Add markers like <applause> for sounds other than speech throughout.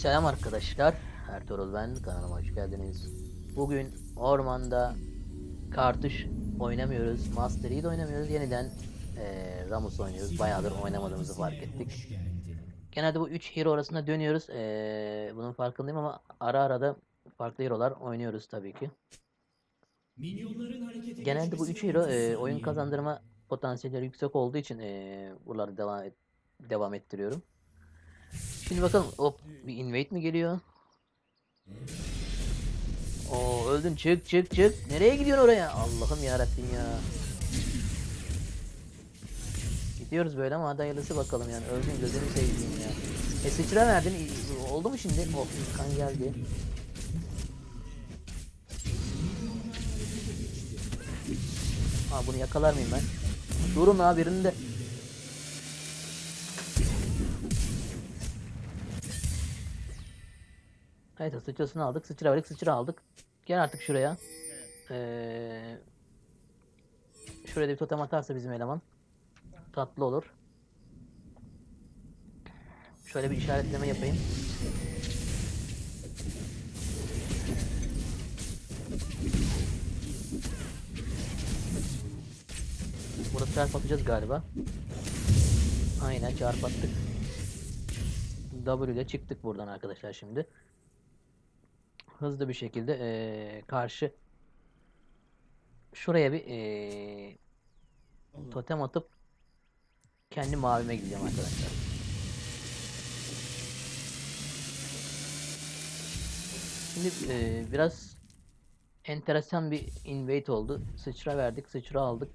Selam arkadaşlar. Ertuğrul ben. Kanalıma hoş geldiniz. Bugün ormanda kartuş oynamıyoruz. Master Yi de oynamıyoruz. Yeniden eee Ramus oynuyoruz. Bayağıdır oynamadığımızı fark ettik. Genelde bu 3 hero arasında dönüyoruz. Eee, bunun farkındayım ama ara ara da farklı hero'lar oynuyoruz tabii ki. Genelde bu 3 hero eee, oyun kazandırma potansiyelleri yüksek olduğu için eee buraları devam devam ettiriyorum. Şimdi bakalım hop bir invade mi geliyor? Oo öldün çık çık çık. Nereye gidiyorsun oraya? Allah'ım ya ya. Gidiyoruz böyle ama hayırlısı bakalım yani. Öldün gözünü seveyim ya. E sıçra verdin. Oldu mu şimdi? Oh kan geldi. Ha bunu yakalar mıyım ben? Durun ha birinde. Evet sıçrasını aldık. Sıçra verdik sıçra aldık. Gel artık şuraya. Ee, şuraya bir totem atarsa bizim eleman. Tatlı olur. Şöyle bir işaretleme yapayım. Burada çarp atacağız galiba. Aynen çarp attık. W ile çıktık buradan arkadaşlar şimdi hızlı bir şekilde eee, karşı şuraya bir eee, totem atıp kendi mavime gideceğim arkadaşlar. Şimdi eee, biraz enteresan bir invade oldu. Sıçra verdik, sıçra aldık.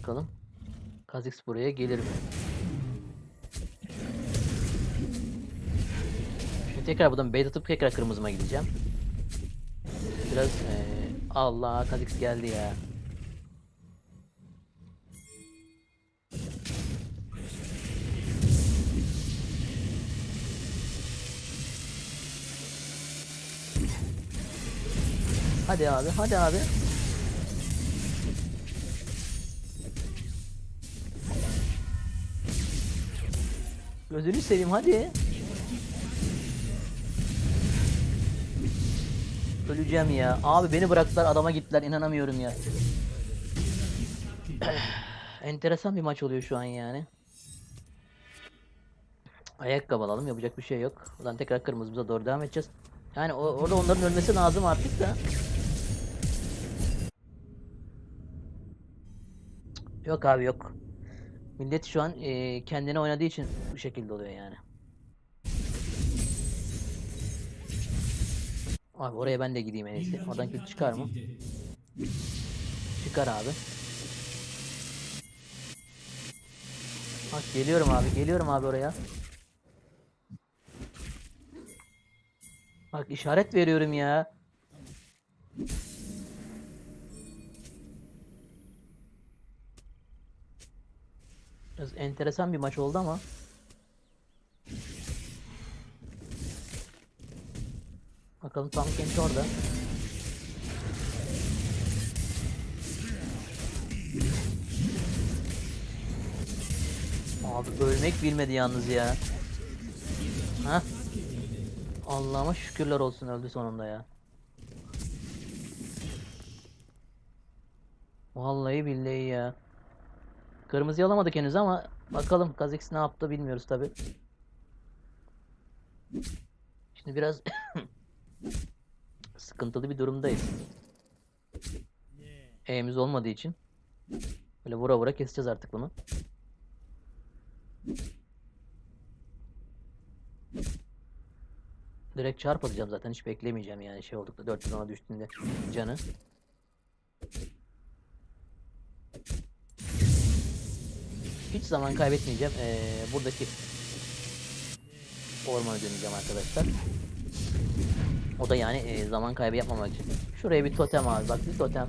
Bakalım. Kha'Zix buraya gelir mi? Şimdi tekrar buradan bait atıp tekrar kırmızıma gideceğim. Biraz eee, Allah Kha'Zix geldi ya. Hadi abi, hadi abi. Gözünü seveyim hadi. Öleceğim ya. Abi beni bıraktılar adama gittiler inanamıyorum ya. <clears throat> Enteresan bir maç oluyor şu an yani. Ayakkabı alalım yapacak bir şey yok. Ulan tekrar kırmızımıza doğru devam edeceğiz. Yani o- orada onların ölmesi lazım artık da. Yok abi yok. Millet şu an eee, kendine oynadığı için bu şekilde oluyor yani. Abi oraya ben de gideyim en iyisi. Oradan kill çıkar mı? Çıkar abi. Bak geliyorum abi, geliyorum abi oraya. Bak işaret veriyorum ya. Biraz enteresan bir maç oldu ama. Bakalım tam Kent orada. Abi ölmek bilmedi yalnız ya. Ha? Allah'ıma şükürler olsun öldü sonunda ya. Vallahi billahi ya. Kırmızıyı alamadık henüz ama bakalım Kha'Zix ne yaptı bilmiyoruz tabi. Şimdi biraz <coughs> sıkıntılı bir durumdayız. E'miz olmadığı için böyle vura vura keseceğiz artık bunu. Direkt çarp zaten hiç beklemeyeceğim yani şey oldukta 400 ona düştüğünde canı. Hiç zaman kaybetmeyeceğim. Ee, buradaki ormana döneceğim arkadaşlar. O da yani e, zaman kaybı yapmamak için. Şuraya bir totem abi bak bir totem.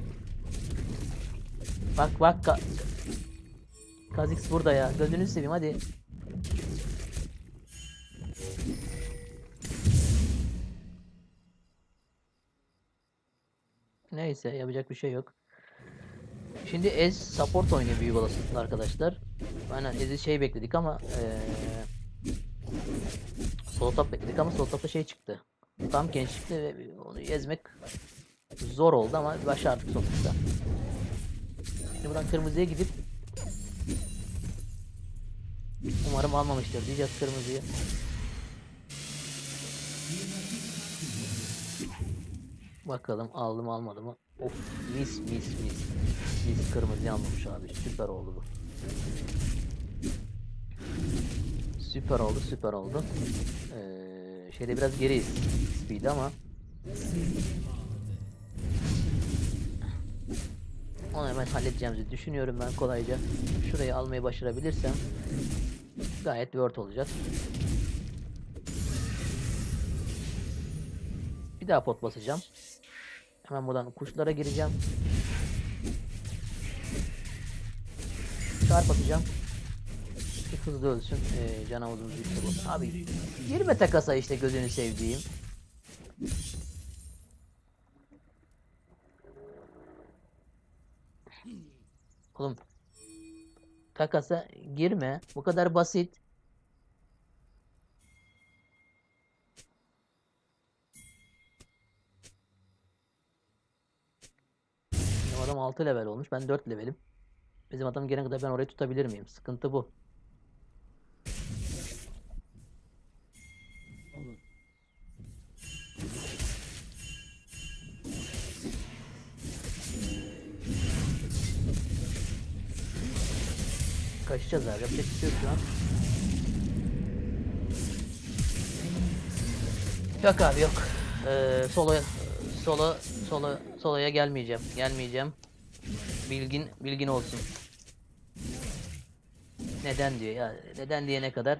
Bak bak ka Kha'Zix burada ya. Gözünü seveyim hadi. Neyse yapacak bir şey yok. Şimdi Ez support oynuyor büyük olasılıkla arkadaşlar. Aynen Ez'i şey bekledik ama eee solo top bekledik ama solo topta şey çıktı. Tam genç çıktı ve onu ezmek zor oldu ama başardık sonuçta. Şimdi buradan kırmızıya gidip Umarım almamıştır diyeceğiz kırmızıyı. Bakalım aldım almadı mı? Of mis mis mis. Mis kırmızı almamış abi. Süper oldu bu. Süper oldu süper oldu. Ee, şeyde biraz geriyiz. Speed ama. Onu hemen halledeceğimizi düşünüyorum ben kolayca. Şurayı almayı başarabilirsem gayet word olacak. Bir daha pot basacağım. Hemen buradan kuşlara gireceğim. Çarp atacağım. Hızlı ölsün. Ee, canavuzumuz işte bu. Abi girme takasa işte gözünü sevdiğim. Oğlum takasa girme. Bu kadar basit. Adam 6 level olmuş. Ben 4 levelim. Bizim adam gelene kadar ben orayı tutabilir miyim? Sıkıntı bu. Kaçacağız abi. Yapacak bir şey yok şu an. Yok abi yok. Ee, solo solo solo soloya gelmeyeceğim. Gelmeyeceğim. Bilgin bilgin olsun. Neden diyor ya? Neden diyene kadar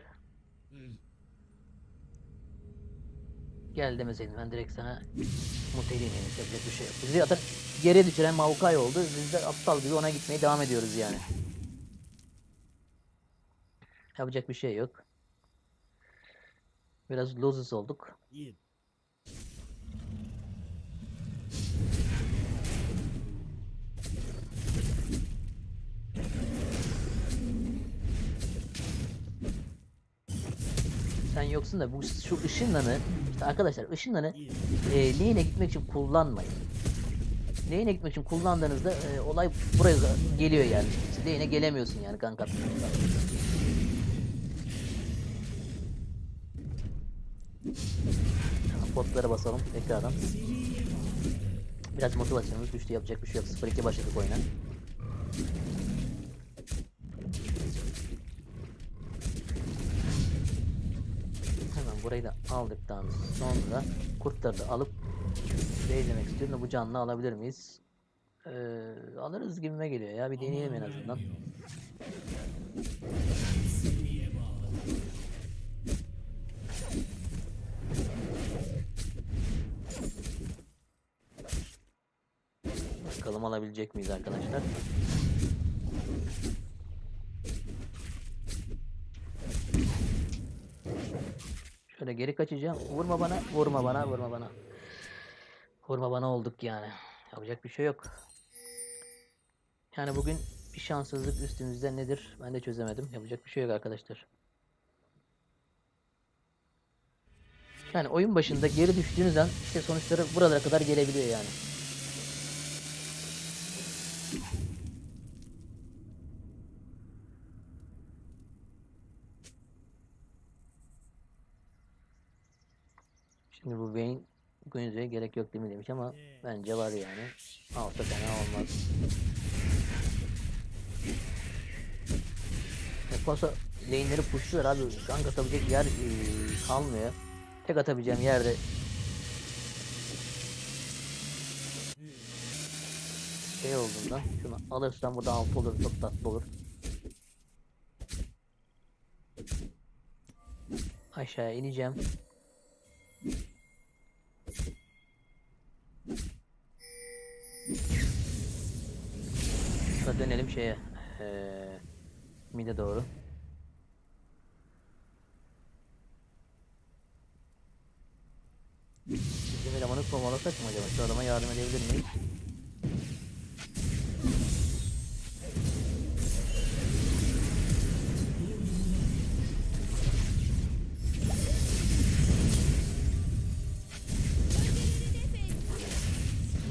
Gel demeseydin ben direkt sana muteliyim yani yapacak bir şey yok. Bizi zaten geriye düşüren Maokai oldu. Biz de aptal gibi ona gitmeye devam ediyoruz yani. Yapacak bir şey yok. Biraz losers olduk. İyi. Sen yoksun da bu şu ışınlanı işte arkadaşlar ışınlanı e, lane'e gitmek için kullanmayın. Lane'e gitmek için kullandığınızda e, olay buraya geliyor yani. İşte lane'e gelemiyorsun yani kanka. Potlara basalım tekrardan. Biraz motivasyonumuz düştü yapacak bir şey yok. 0-2 başladık oyuna. Hemen burayı da aldıktan sonra kurtları da alıp beylemek istiyorum da bu canlı alabilir miyiz? Ee, alırız gibime geliyor ya bir deneyelim en azından. Bakalım alabilecek miyiz arkadaşlar? Şöyle geri kaçacağım. Vurma bana, vurma bana, vurma bana. Vurma bana olduk yani. Yapacak bir şey yok. Yani bugün bir şanssızlık üstümüzde nedir? Ben de çözemedim. Yapacak bir şey yok arkadaşlar. Yani oyun başında geri düştüğünüz an işte sonuçları buralara kadar gelebiliyor yani. Vayne Guins'e gerek yok değil mi demiş ama bence var yani. Alsa fena olmaz. E, Paso lane'leri pushluyorlar abi. Gank atabilecek yer e, kalmıyor. Tek atabileceğim yerde şey olduğunda şunu alırsam burada alt olur çok tatlı olur. Aşağıya ineceğim. Sonra dönelim şeye. Eee mide doğru. Bizim elemanı kovalasak mı acaba? Şu adama yardım edebilir miyiz?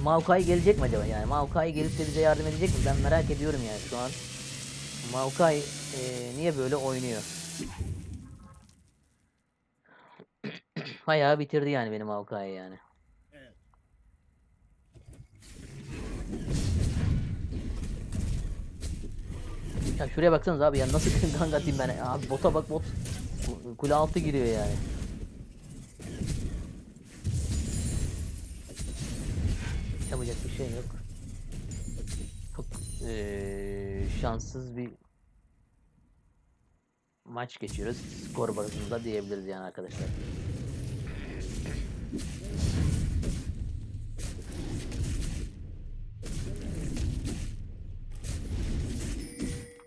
Maokai gelecek mi acaba yani? Maokai gelip de bize yardım edecek mi? Ben merak ediyorum yani şu an. Maokai eee, niye böyle oynuyor? <clears throat> Bayağı bitirdi yani benim Maokai yani. Ya şuraya baksanız abi ya nasıl <laughs> gank atayım ben? Abi bota bak bot ku- kule altı giriyor yani. Yapacak bir şey yok. Çok eee, şanssız bir maç geçiyoruz. Skor bazında diyebiliriz yani arkadaşlar.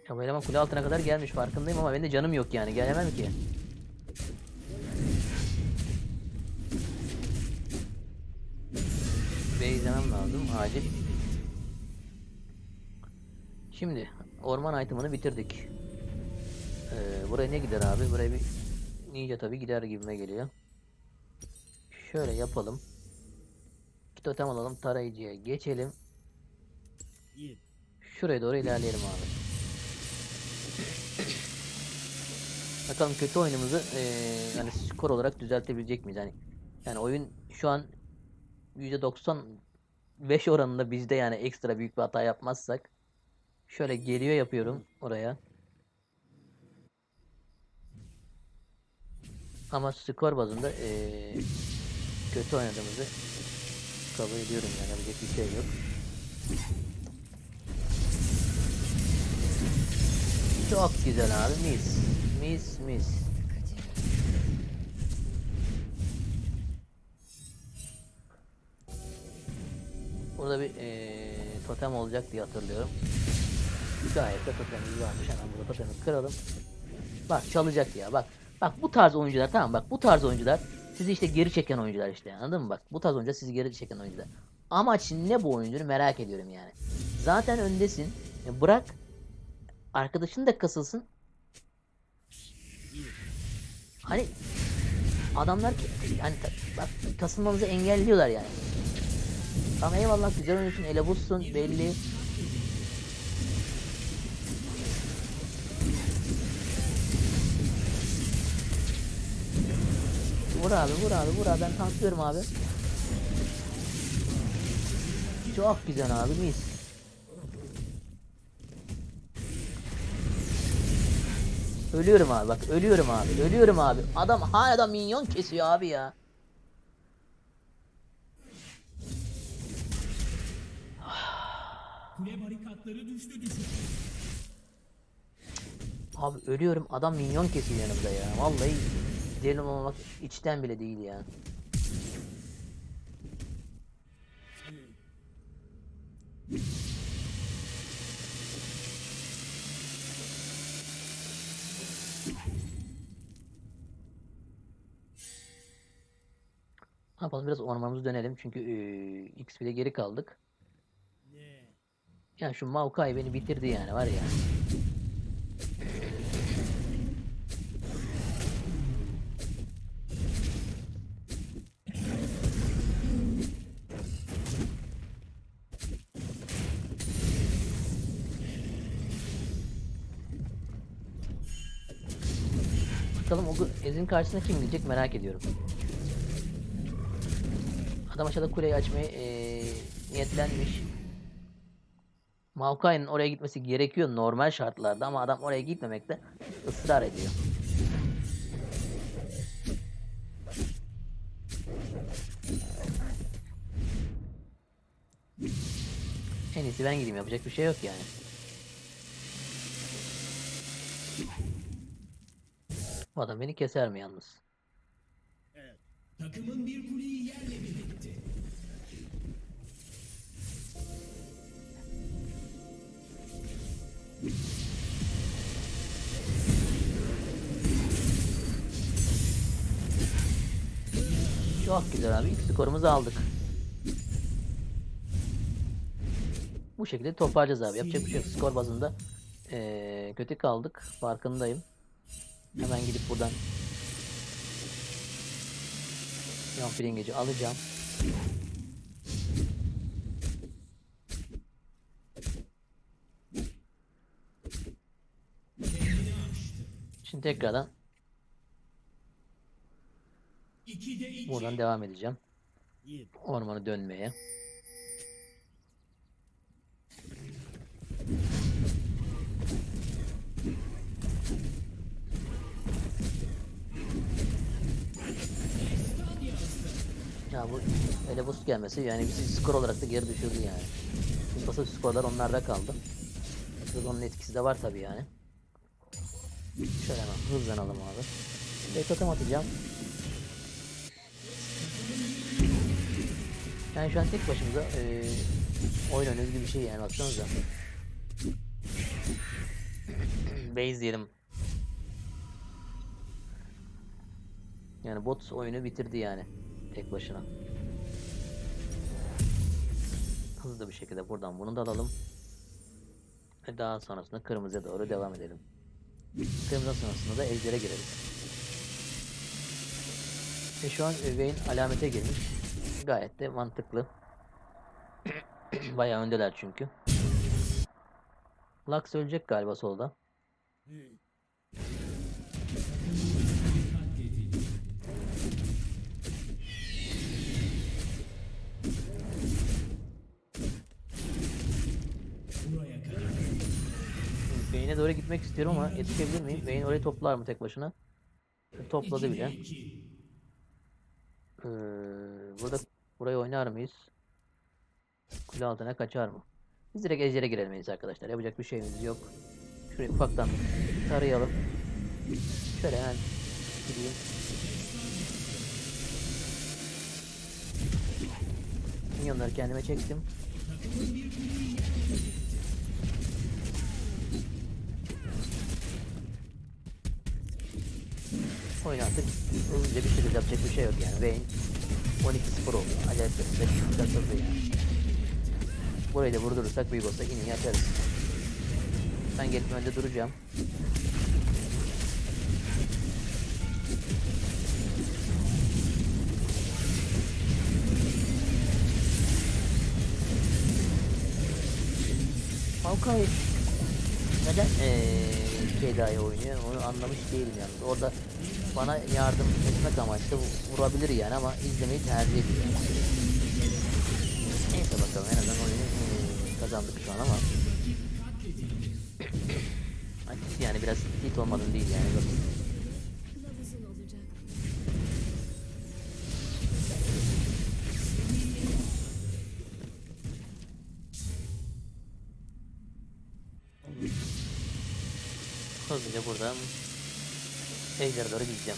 Bu eleman kule altına kadar gelmiş farkındayım ama benim de canım yok yani gelemem ki. Lazım acil. Şimdi orman item'ını bitirdik. Ee, buraya ne gider abi? Buraya bir ninja tabi gider gibime geliyor. Şöyle yapalım. İki totem alalım. Tarayıcıya geçelim. Şuraya doğru ilerleyelim abi. Bakalım kötü oyunumuzu eee yani skor olarak düzeltebilecek miyiz? Yani yani oyun şu an %95 oranında bizde yani ekstra büyük bir hata yapmazsak şöyle geliyor yapıyorum oraya. Ama skor bazında eee, kötü oynadığımızı kabul ediyorum yani bir şey yok. Çok güzel abi mis. Mis mis. Burada bir eee, totem olacak diye hatırlıyorum. Gayet de totemimiz varmış. Hemen burada totemi kıralım. Bak çalacak ya bak. Bak bu tarz oyuncular tamam bak bu tarz oyuncular sizi işte geri çeken oyuncular işte anladın mı bak bu tarz oyuncular sizi geri çeken oyuncular. Amaç ne bu oyuncunu merak ediyorum yani. Zaten öndesin. E, Bırak arkadaşın da kasılsın. Hani adamlar ki hani bak kasılmamızı engelliyorlar yani. Tamam eyvallah güzel oynuyorsun ele buzsun belli. Vur abi vur abi vur abi ben tanklıyorum abi. Çok güzel abi mis. Ölüyorum abi bak ölüyorum abi ölüyorum abi. Adam hala da minyon kesiyor abi ya. Kule barikatları düştü düştü. Abi ölüyorum adam minyon kesiyor yanımda ya. Vallahi diyelim olmak içten bile değil ya. Ne yapalım biraz ormanımıza dönelim çünkü eee XP'de geri kaldık. Ya şu Maokai beni bitirdi yani var ya. Bakalım o Ezin karşısına kim gelecek merak ediyorum. Adam aşağıda kuleyi açmaya eee, niyetlenmiş. Maokai'nin oraya gitmesi gerekiyor normal şartlarda ama adam oraya gitmemekte ısrar ediyor. En iyisi ben gideyim yapacak bir şey yok yani. Bu adam beni keser mi yalnız? Takımın bir kuleyi yerle bir Çok güzel abi. İlk skorumuzu aldık. Bu şekilde toparlayacağız abi. Yapacak bir şey yok. Skor bazında ee, kötü kaldık. Farkındayım. Hemen gidip buradan yan fringeci alacağım. Şimdi tekrardan buradan devam edeceğim. Ormanı dönmeye. Ya bu ele boost gelmesi yani bizi skor olarak da geri düşürdü yani. Bizim basıp skorlar onlarda kaldı. Biraz onun etkisi de var tabi yani. Şöyle hemen hızlanalım abi. Ve totem atacağım. Yani şu an tek başımıza eee oyun oynuyoruz gibi bir şey yani baksanıza. <clears throat> Base diyelim. Yani bot oyunu bitirdi yani tek başına. Hızlı bir şekilde buradan bunu da alalım. Ve daha sonrasında kırmızıya doğru devam edelim. Kırmızı sonrasında da ejder'e girelim. Ve şu an Vayne alamete girmiş. Gayet de mantıklı. Bayağı öndeler çünkü. Lux ölecek galiba solda. Vayne'e doğru gitmek istiyorum ama yetişebilir miyim? Vayne orayı toplar mı tek başına? Topladı bile. 2'de 2. Ee, burada burayı oynar mıyız? Kule altına kaçar mı? Biz direkt ejder'e giremeyiz arkadaşlar. Yapacak bir şeyimiz yok. Şurayı ufaktan tarayalım. Şöyle hemen gideyim. Minyonları kendime çektim. Oyun artık hızlıca bir şekilde yapacak bir şey yok yani. Vayne 12-0 oldu. Acayip bir takıldı yani. Burayı da vurdurursak büyük olsa yine yaparız. Ben gelip önde duracağım. Maokai neden eee Feda'yı oynuyor onu anlamış değilim yalnız. Orada bana yardım etmek amaçlı vu- vurabilir yani ama izlemeyi tercih ediyor. Neyse bakalım en azından oyunu kazandık şu an ama. <clears throat> Yani biraz tilt olmadım değil yani. Bakın. Kılavuzun olacak. e il verdore di zia.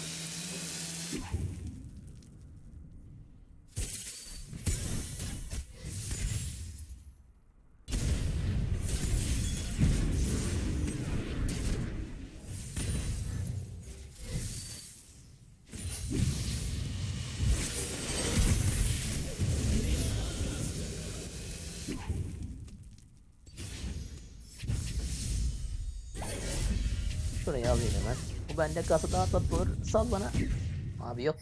Şurayı alayım hemen. Bu bende kalsa daha tatlı olur. Sal bana. Abi yok.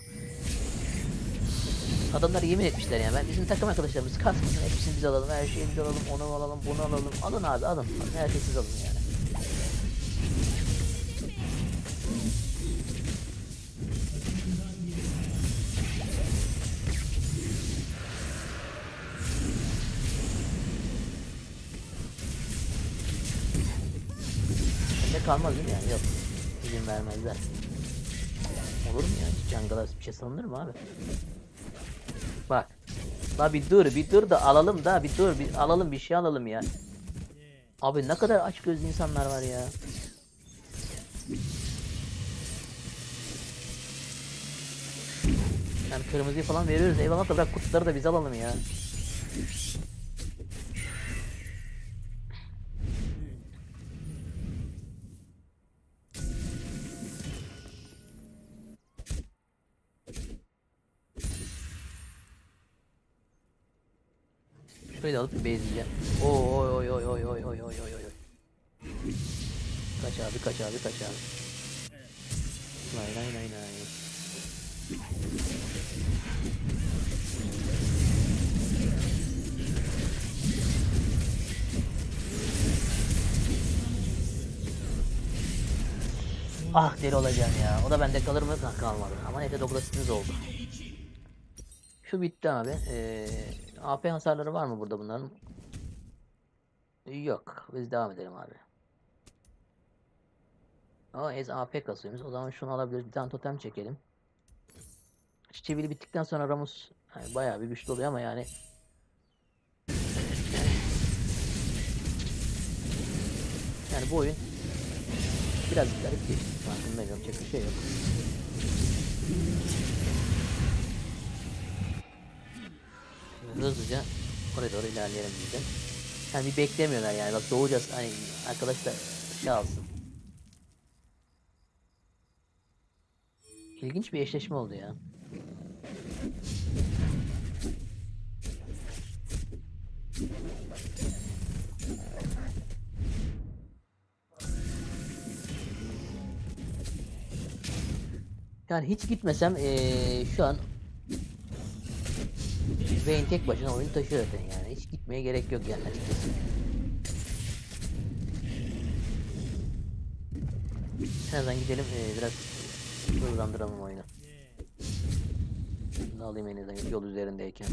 Adamlar yemin etmişler yani. Ben bizim takım arkadaşlarımız kasmasın. Hepsini biz alalım. Her şeyi biz alalım. Onu alalım. Bunu alalım. Alın abi alın. Her şeyi siz alın yani. Kalmaz değil mi yani? Yok. İzin vermezler. Olur mu ya? Jungle'a bir şey sanılır mı abi? Bak. La bir dur bir dur da alalım da bir dur bir alalım bir şey alalım ya. Abi ne kadar aç gözlü insanlar var ya. Yani kırmızıyı falan veriyoruz eyvallah da bırak kutuları da biz alalım ya. Şurayı da alıp bezleyeceğim. Oy oy oy oy oy oy oy oy oy. Kaç abi kaç abi kaç abi. Nay nay nay nay. Ah deli olacağım ya. O da bende kalır mı? Kal- Kalmadı. Ama neyse Douglas'ınız oldu. Şu bitti abi. Ee, AP hasarları var mı burada bunların? Yok. Biz devam edelim abi. Ama ez AP kasıyoruz. O zaman şunu alabiliriz. Bir tane totem çekelim. Çivili bittikten sonra Ramus yani bayağı bir güçlü oluyor ama yani yani bu oyun biraz garip geçti. Farkındayım yapacak bir şey yok. Hızlıca oraya doğru ilerleyelim de. Yani bir beklemiyorlar yani bak doğacağız hani arkadaşlar şey alsın. İlginç bir eşleşme oldu ya. Yani hiç gitmesem eee, şu an Vayne tek başına oyunu taşıyor zaten yani. Hiç gitmeye gerek yok yani açıkçası. En azından gidelim eee, biraz hızlandıralım oyunu. Bunu alayım en azından yol üzerindeyken.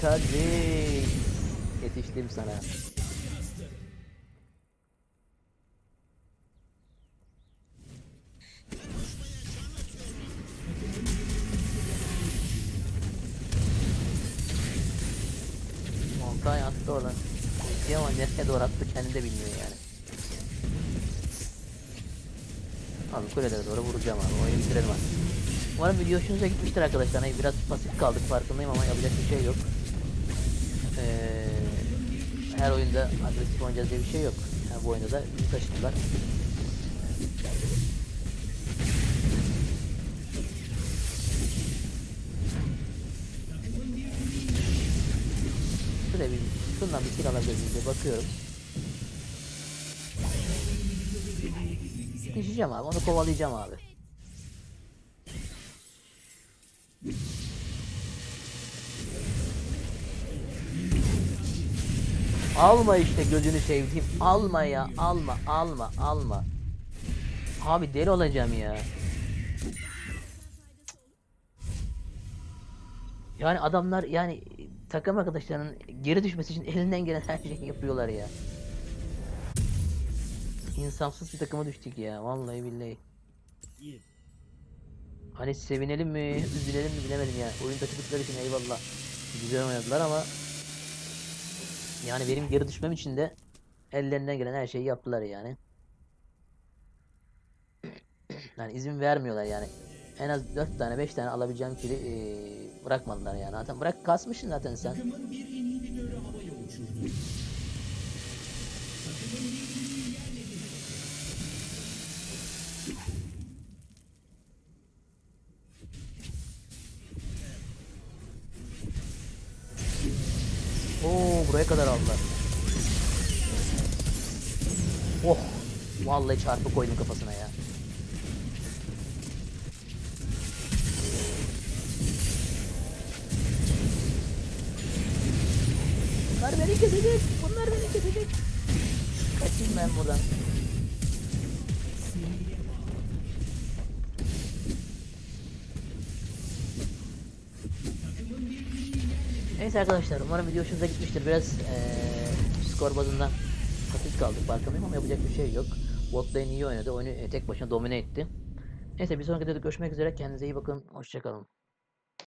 Kadri yetiştim sana. Doğru attı kendi de bilmiyor yani. Abi kulelere doğru vuracağım abi. Oyunu bitirelim artık. Umarım video hoşunuza gitmiştir arkadaşlar. Hani biraz pasif kaldık farkındayım ama yapacak bir şey yok. Ee, her oyunda agresif oynayacağız diye bir şey yok. Yani bu oyunda da bizi taşıdılar. Şuraya bir, şundan bir kill alabiliriz diye bakıyorum. Düşeceğim abi, onu kovalayacağım abi. Alma işte gözünü sevdiğim. Alma ya, alma, alma, alma. Abi deli olacağım ya. Yani adamlar yani takım arkadaşlarının geri düşmesi için elinden gelen her şeyi yapıyorlar ya. İnsafsız bir takıma düştük ya vallahi billahi. Hani sevinelim mi, üzülelim mi bilemedim ya. Oyun taşıdıkları için eyvallah. Güzel oynadılar ama yani benim geri düşmem için de ellerinden gelen her şeyi yaptılar yani. Yani izin vermiyorlar yani. En az 4 tane 5 tane alabileceğim kili eee, bırakmadılar yani. Zaten bırak kasmışsın zaten sen. Takımın bir inhibitörü havaya uçurdu. Oo buraya kadar aldılar. Oh. Vallahi çarpı koydum kafasına ya. Bunlar beni kesecek. Bunlar beni kesecek. Kaçayım ben buradan. Neyse arkadaşlar umarım video hoşunuza gitmiştir. Biraz eee skor bazında hafif kaldık farkındayım ama yapacak bir şey yok. Bot iyi oynadı. Oyunu tek başına domine etti. Neyse bir sonraki videoda görüşmek üzere. Kendinize iyi bakın. Hoşçakalın.